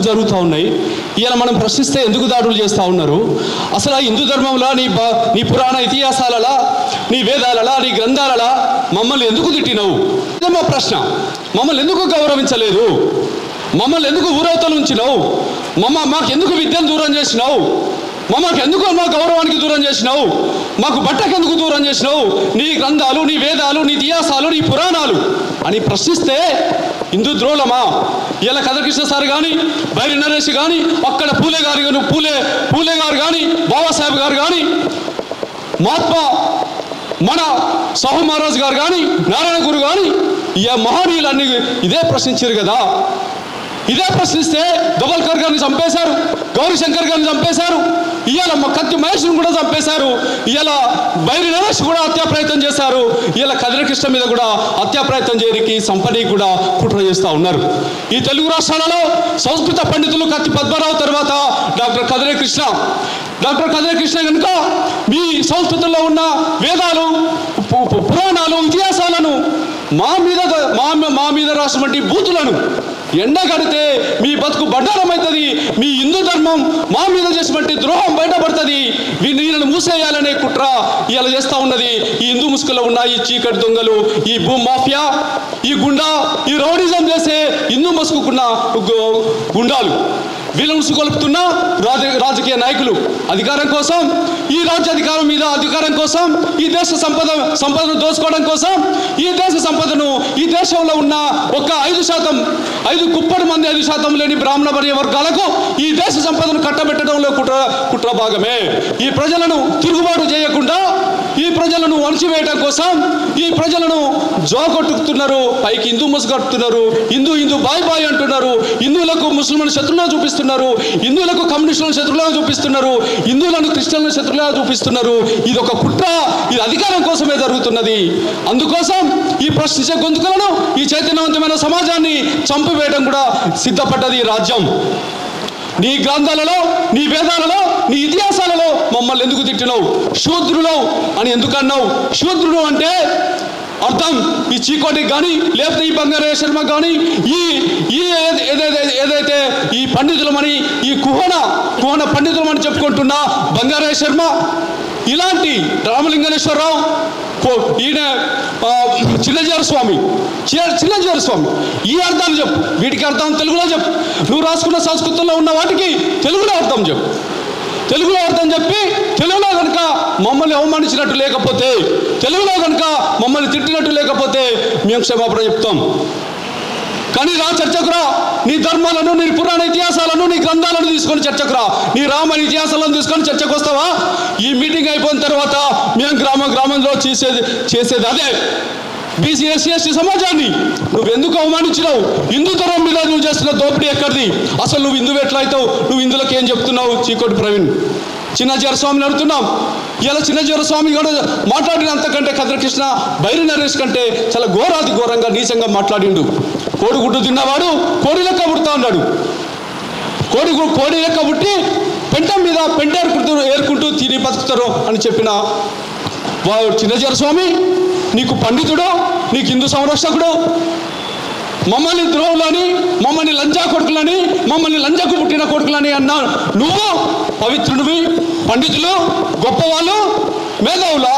ఎందుకు జరుగుతూ ఉన్నాయి. ఇలా మనం ప్రశ్నిస్తే ఎందుకు దాడులు చేస్తూ ఉన్నారు? అసలు ఆ హిందూ ధర్మంలో నీ నీ పురాణ ఇతిహాసాలలా నీ వేదాలలా నీ గ్రంథాలలా మమ్మల్ని ఎందుకు తిట్టినవు? ఇదే మా ప్రశ్న. మమ్మల్ని ఎందుకు గౌరవించలేదు? మమ్మల్ని ఎందుకు ఊరవతలు ఉంచినావు? మమ్మ మాకెందుకు విద్యను దూరం చేసినావు? మమ్మల్ని ఎందుకు మా గౌరవానికి దూరం చేసినావు? మాకు బట్టకు ఎందుకు దూరం చేసినావు? నీ గ్రంథాలు నీ వేదాలు నీ ఇతిహాసాలు నీ పురాణాలు అని ప్రశ్నిస్తే హిందూ ద్రోలమా ఇలా కథకృష్ణ సార్ కానీ బైరి నరేష్ కానీ అక్కడ పూలే గారు గారు పూలే పూలే గారు కానీ బాబాసాహెబ్ గారు కానీ మహాత్మా మన సాహు మహారాజ్ గారు కానీ నారాయణ గురు కానీ ఈ మహనీయులన్నీ ఇదే ప్రశ్నించారు కదా. ఇదే ప్రశ్నిస్తే దొబల్కర్ గారిని చంపేశారు గౌరీశంకర్ గారిని చంపేశారు కత్తి మహేష్ని కూడా చంపేశారు. ఇలా బైరి నరేష్ కూడా హత్యా ప్రయత్నం చేశారు. ఇలా కదిరకృష్ణ మీద కూడా హత్యా ప్రయత్నం చేయడానికి సంపని కూడా కుట్ర చేస్తూ ఉన్నారు. ఈ తెలుగు రాష్ట్రాలలో సంస్కృత పండితులు కత్తి పద్మరావు తర్వాత డాక్టర్ కదిరకృష్ణ డాక్టర్ కదిరకృష్ణ కనుక మీ సంస్కృతంలో ఉన్న వేదాలు పురాణాలు ఇతిహాసాలను మా మీద మా మా మీద రాసినటువంటి బూతులను ఎండ కడితే మీ బతుకు బడ్డారమవుతుంది మీ హిందూ ధర్మం మా మీద చేసినటువంటి ద్రోహం బయటపడుతుంది. వీళ్ళని మూసేయాలనే కుట్ర ఇలా చేస్తూ ఉన్నది. ఈ హిందూ ముసుగులో ఉన్న ఈ చీకటి దొంగలు ఈ భూ మాఫియా ఈ గుండా ఈ రౌడిజం చేసే హిందూ ముసుగుకున్న గుండాలు. వీళ్ళను సుగొలుపుతున్న రాజ రాజకీయ నాయకులు అధికారం కోసం ఈ రాజ్య అధికారం మీద అధికారం కోసం ఈ దేశ సంపద సంపదను దోచుకోవడం కోసం ఈ దేశ సంపదను ఈ దేశంలో ఉన్న ఒక ఐదు శాతం ఐదు కుప్పటి మంది ఐదు శాతం లేని బ్రాహ్మణ వర్య వర్గాలకు ఈ దేశ సంపదను కట్టబెట్టడం కట్టబెట్టడంలో కుట్ర కుట్ర భాగమే. ఈ ప్రజలను తిరుగుబాటు చేయకుండా ఈ ప్రజలను అణచివేయడం కోసం ఈ ప్రజలను జోగొట్టుకుతున్నారు పైకి హిందూ ముసుగొట్టుతున్నారు హిందూ హిందూ బాయ్ బాయ్ అంటున్నారు హిందువులకు ముస్లింలను శత్రువులా చూపిస్తున్నారు హిందువులకు కమ్యూనిస్టులను శత్రువులుగా చూపిస్తున్నారు హిందువులను క్రిస్టియన్లను శత్రువులుగా చూపిస్తున్నారు. ఇది ఒక కుట్ర ఇది అధికారం కోసమే జరుగుతున్నది. అందుకోసం ఈ ప్రశ్నించే గొంతుకలను ఈ చైతన్యవంతమైన సమాజాన్ని చంపివేయడం కూడా సిద్ధపడ్డది ఈ రాజ్యం. నీ గ్రంథాలలో నీ వేదాలలో నీ ఇతిహాసాలలో మమ్మల్ని ఎందుకు తిట్టినావు? శూద్రులు అని ఎందుకు అన్నావు? శూద్రుడు అంటే అర్థం. ఈ చీకోటికి కానీ లేకపోతే ఈ బంగారయ్య శర్మ కానీ ఈ ఈ ఏదైతే ఏదైతే ఈ పండితులమని ఈ కుహన కుహన పండితులమని చెప్పుకుంటున్న బంగారయ్య శర్మ ఇలాంటి రామలింగేశ్వరరావు ఈయన ఆ, స్వామి. చి- స్వామి. ఈ అర్థాలు చెప్పు. వీటికి అర్థం తెలుగులో చెప్పు. నువ్వు రాసుకున్న సంస్కృతంలో ఉన్న వాటికి తెలుగులో అర్థం చెప్పు. తెలుగులో అర్థం చెప్పి తెలుగులో కనుక మమ్మల్ని అవమానించినట్టు లేకపోతే తెలుగులో కనుక మమ్మల్ని తిట్టినట్టు లేకపోతే మేము క్షమాపణ చెప్తాం. కానీ రా చర్చకు రా. నీ ధర్మాలను నీ పురాణ ఇతిహాసాలను నీ గ్రంథాలను తీసుకొని చర్చకు రా. నీ రామాయణ ఇతిహాసాలను తీసుకొని చర్చకు వస్తావా? ఈ మీటింగ్ అయిపోయిన తర్వాత మేము గ్రామ గ్రామంలో చేసేది చేసేది అదే. బీసీ ఎస్సీ ఎస్టీ సమాజాన్ని. నువ్వు ఎందుకు అవమానించినావు? హిందూ ధర్మం మీద నువ్వు చేస్తున్న దోపిడీ ఎక్కడిది? అసలు నువ్వు హిందువు ఎట్లా అవుతావు నువ్వు ఇందులోకి ఏం చెప్తున్నావు? చీకోటి ప్రవీణ్? చిన్నజీర స్వామిని అడుగుతున్నాం. ఇలా చిన్నజీర స్వామి కూడా మాట్లాడిన అంతకంటే కద్రకృష్ణ బైరి నరేష్ కంటే చాలా ఘోరాది ఘోరంగా నీచంగా మాట్లాడిండు. కోడిగుడ్డు తిన్నవాడు కోడి లెక్క పుడతా ఉన్నాడు. కోడి కోడి లెక్క పుట్టి పెంట మీద పెంట ఏరుకుంటూ ఏరుకుంటూ తిని బతుకుతారు అని చెప్పిన వాడు చిన్నజీర స్వామి నీకు పండితుడు నీకు హిందూ సంరక్షకుడు మమ్మల్ని ద్రోహులని మమ్మల్ని లంజా కొడుకులని మమ్మల్ని లంజకు పుట్టిన కొడుకులని అన్నా నువ్వు పవిత్రుడివి పండితులు గొప్పవాళ్ళు మేధావులా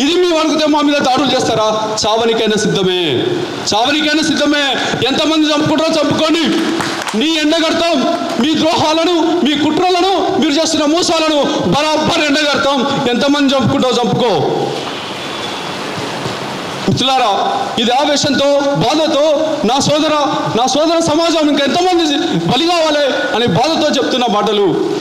ఇది మీ అడిగితే మా మీద దాడులు చేస్తారా? చావనికైనా సిద్ధమే. చావనికైనా సిద్ధమే. ఎంతమంది చంపుకుంటారో చంపుకోండి. నీ ఎండగడతాం మీ ద్రోహాలను మీ కుట్రలను మీరు చేస్తున్న మోసాలను బరాబర్ ఎండగడతాం ఎంతమంది చంపుకుంటావు చంపుకో. మిత్రులారా ఇది ఆవేశంతో బాధతో నా సోదర నా సోదర సమాజం ఇంకా ఎంతమంది బలి కావాలి అనే బాధతో చెప్తున్న మాటలు.